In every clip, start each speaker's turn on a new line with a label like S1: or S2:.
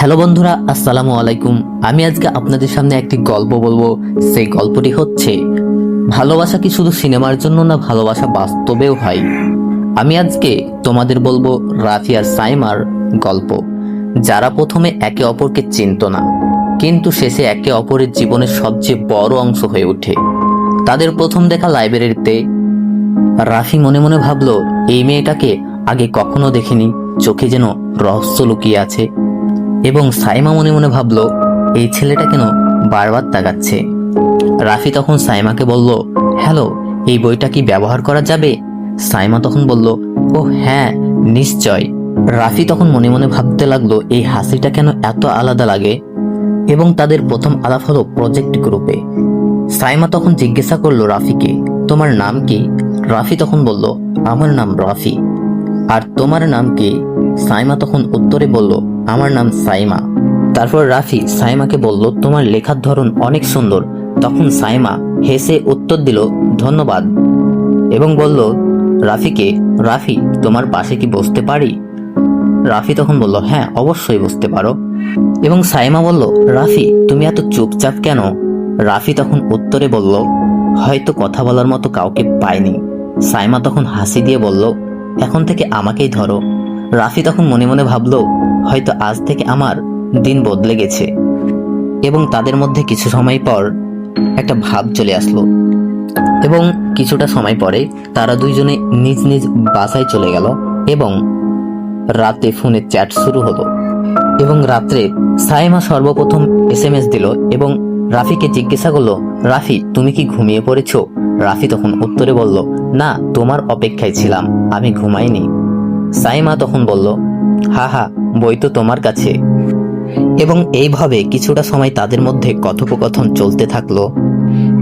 S1: Hello বন্ধুরা, আসসালামু আলাইকুম। আমি আজকে আপনাদের সামনে একটি গল্প বলব। সেই গল্পটি হচ্ছে, ভালোবাসা কি শুধু সিনেমার জন্য না ভালোবাসা বাস্তবেও হয়? আমি আজকে তোমাদের বলব রাফি আর সাইমার গল্প। যারা প্রথমে একে অপরকে চিনত না, কিন্তু শেষে একে অপরের জীবনের সবচেয়ে বড় অংশ হয়ে ওঠে। তাদের প্রথম দেখা লাইব্রেরিতে, রাফি মনে মনে ভাবলো, এই মেয়েটাকে আগে কখনো দেখিনি, চোখে যেন রহস্য লুকিয়ে আছে। এবং সাইমা মনে মনে ভাবলো, এই ছেলেটা কেন বারবার তাকাচ্ছে? রাফি তখন সাইমাকে বলল, হ্যালো, এই বইটা কি ব্যবহার করা যাবে? সাইমা তখন বলল ও হ্যাঁ নিশ্চয়। রাফি তখন মনে মনে ভাবতে লাগল, এই হাসিটা কেন এত আলাদা লাগে? এবং তাদের প্রথম আলাপ হলো প্রজেক্ট গ্রুপে। সাইমা তখন জিজ্ঞাসা করল রাফিকে, তোমার নাম কি? রাফি তখন বলল, আমার নাম রাফি। আর তোমার নাম কি? সাইমা তখন উত্তরে বলল আমার নাম সাইমা। তারপর রাফি সাইমাকে বলল, তোমার লেখার ধরন অনেক সুন্দর। তখন সাইমা হেসে উত্তর দিল, ধন্যবাদ। এবং বলল, রাফিকে, রাফি, তোমার পাশে কি বসতে পারি? রাফি তখন বলল হ্যাঁ অবশ্যই বসতে পারো। এবং সাইমা বলল, রাফি, তুমি এত চুপচাপ কেন? রাফি তখন উত্তরে বলল, হয়তো কথা বলার মতো কাউকে পাইনি। সাইমা তখন হাসি দিয়ে বলল, এখন থেকে আমাকেই ধরো। রাফি তখন মনে মনে ভাবলো, হয়তো আজ থেকে আমার দিন বদলে গেছে। এবং তাদের মধ্যে কিছু সময় পর একটা ভাব চলে আসলো। এবং কিছুটা সময় পরে তারা দুইজনে নিজ নিজ বাসায় চলে গেল এবং রাতে ফোনে চ্যাট শুরু হলো। এবং রাত্রে সাইমা সর্বপ্রথম এস এম এস দিল এবং রাফিকে জিজ্ঞাসা করল, রাফি, তুমি কি ঘুমিয়ে পড়েছো? রাফি তখন উত্তরে বলল, না, তোমার অপেক্ষায় ছিলাম, আমি ঘুমাইনি। সাইমা তখন বলল, হা হা, বই তো তোমার কাছে। এবং এইভাবে কিছুটা সময় তাদের মধ্যে কথোপকথন চলতে থাকল।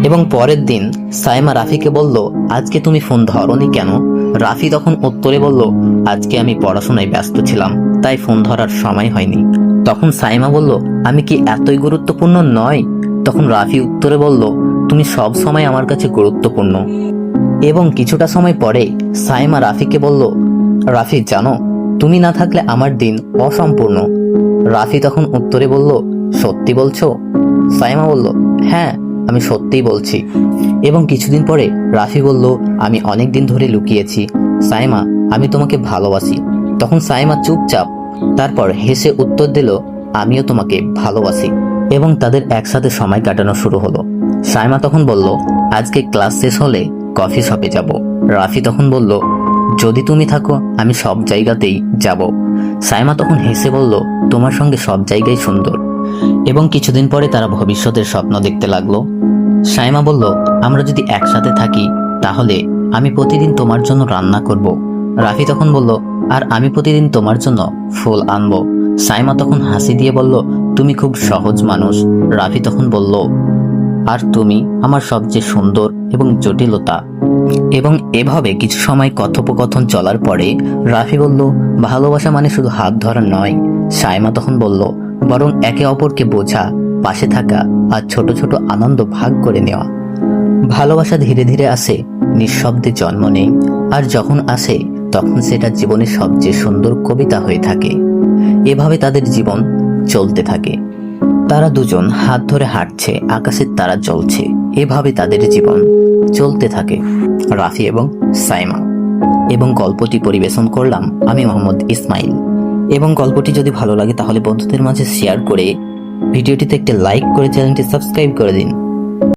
S1: এবং পরের দিন সাইমা রাফিকে বলল, আজকে তুমি ফোন ধরনি কেন? রাফি তখন উত্তরে বলল, আজকে আমি পড়াশোনায় ব্যস্ত ছিলাম, তাই ফোন ধরার সময় হয়নি। তখন সাইমা বলল, আমি কি এতই গুরুত্বপূর্ণ নয়? তখন রাফি উত্তরে বলল, তুমি সব সময় আমার কাছে গুরুত্বপূর্ণ। এবং কিছুটা সময় পরে সাইমা রাফিকে বলল রাফি, জানো, তুমি না থাকলে আমার দিন অসম্পূর্ণ। রাফি তখন উত্তরে বলল, সত্যি বলছো? সাইমা বলল হ্যাঁ আমি সত্যিই বলছি। এবং কিছুদিন পরে রাফি বলল, আমি অনেক দিন ধরে লুকিয়েছি। সাইমা, আমি তোমাকে ভালোবাসি। তখন সাইমা চুপচাপ তারপর হেসে উত্তর দিল, আমিও তোমাকে ভালোবাসি। এবং তাদের একসাথে সময় কাটানো শুরু হলো। সাইমা তখন বলল, আজকে ক্লাস শেষ হলে কফি শপে যাব। রাফি তখন বলল যদি তুমি থাকো, আমি সব জায়গাতেই যাব। সাইমা তখন হেসে বলল, তোমার সঙ্গে সব জায়গায় সুন্দর। এবং কিছুদিন পরে তারা ভবিষ্যতের স্বপ্ন দেখতে লাগল। সাইমা বলল, আমরা যদি একসাথে থাকি, তাহলে আমি প্রতিদিন তোমার জন্য রান্না করব। রাফি তখন বলল, আর আমি প্রতিদিন তোমার জন্য ফুল আনব। সাইমা তখন হাসি দিয়ে বলল, তুমি খুব সহজ মানুষ। রাফি তখন বলল আর তুমি আমার সবচেয়ে সুন্দর এবং জটিলতা। এবং এভাবে কিছু সময় কথোপকথন চলার পরে রাফি বলল, ভালোবাসা মানে শুধু হাত ধরা নয়। সাইমা তখন বলল, বরং একে অপরকে বোঝা, পাশে থাকা আর ছোট ছোট আনন্দ ভাগ করে নেওয়া। ভালোবাসা ধীরে ধীরে আসে, নিঃশব্দে জন্ম নেই। আর যখন আসে, তখন সেটা জীবনের সবচেয়ে সুন্দর কবিতা হয়ে থাকে। এভাবে তাদের জীবন চলতে থাকে। তারা দুজন হাত ধরে হাঁটছে আকাশের তারা জ্বলছে। এভাবে তাদের জীবন চলতে থাকে। রাফি এবং সাইমা। এবং গল্পটি পরিবেশন করলাম আমি মোহাম্মদ ইসমাইল। এবং গল্পটি যদি ভালো লাগে তাহলে বন্ধুদের মাঝে শেয়ার করে ভিডিওটিতে একটি লাইক করে চ্যানেলটি সাবস্ক্রাইব করে দিন।